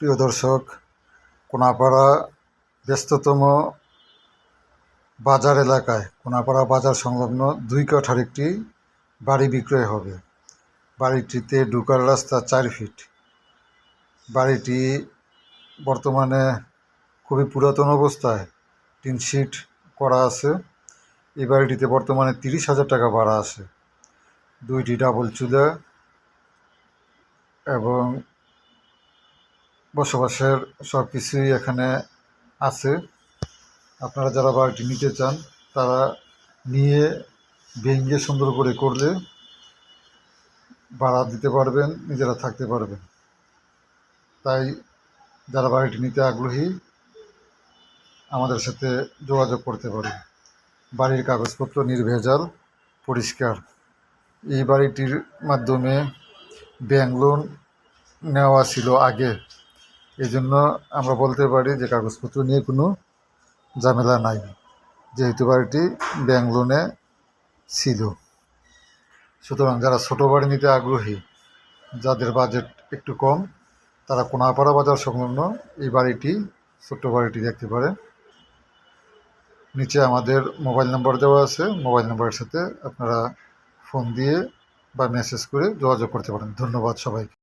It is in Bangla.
প্রিয় দর্শক, কোনাপাড়া ব্যস্ততম বাজার এলাকায়, কোনাপাড়া বাজার সংলগ্ন দুই কাঠার একটি বাড়ি বিক্রয় হবে। বাড়িটিতে ঢোকার রাস্তা চার ফিট। বাড়িটি বর্তমানে খুবই পুরাতন অবস্থায় টিন শিট করা আছে। এই বাড়িটিতে বর্তমানে তিরিশ হাজার টাকা ভাড়া আছে। দুইটি ডাবল চুলা এবং বসবাসের সব কিছুই এখানে আছে। আপনারা যারা বাড়িটি নিতে চান, তারা নিয়ে ভেঙে সুন্দর করে করলে ভাড়া দিতে পারবেন, নিজেরা থাকতে পারবেন। তাই যারা বাড়িটি নিতে আগ্রহী, আমাদের সাথে যোগাযোগ করতে পারে বাড়ির কাগজপত্র নির্ভেজাল, পরিষ্কার। এই বাড়িটির মাধ্যমে ব্যাংক লোন নেওয়া ছিল আগে। এই জন্য আমরা বলতে পারি যে কাগজপত্র নিয়ে কোনো ঝামেলা নাই, যেহেতু বাড়িটি ব্যাংক লোনে ছিল। সুতরাং যারা ছোটো বাড়ি নিতে আগ্রহী, যাদের বাজেট একটু কম, তারা কোনাপাড়া বাজার সংলগ্ন এই বাড়িটি, ছোট্ট বাড়িটি দেখতে পারেন। নিচে আমাদের মোবাইল নাম্বার দেওয়া আছে, মোবাইল নাম্বারের সাথে আপনারা ফোন দিয়ে বা মেসেজ করে যোগাযোগ করতে পারেন। ধন্যবাদ সবাইকে।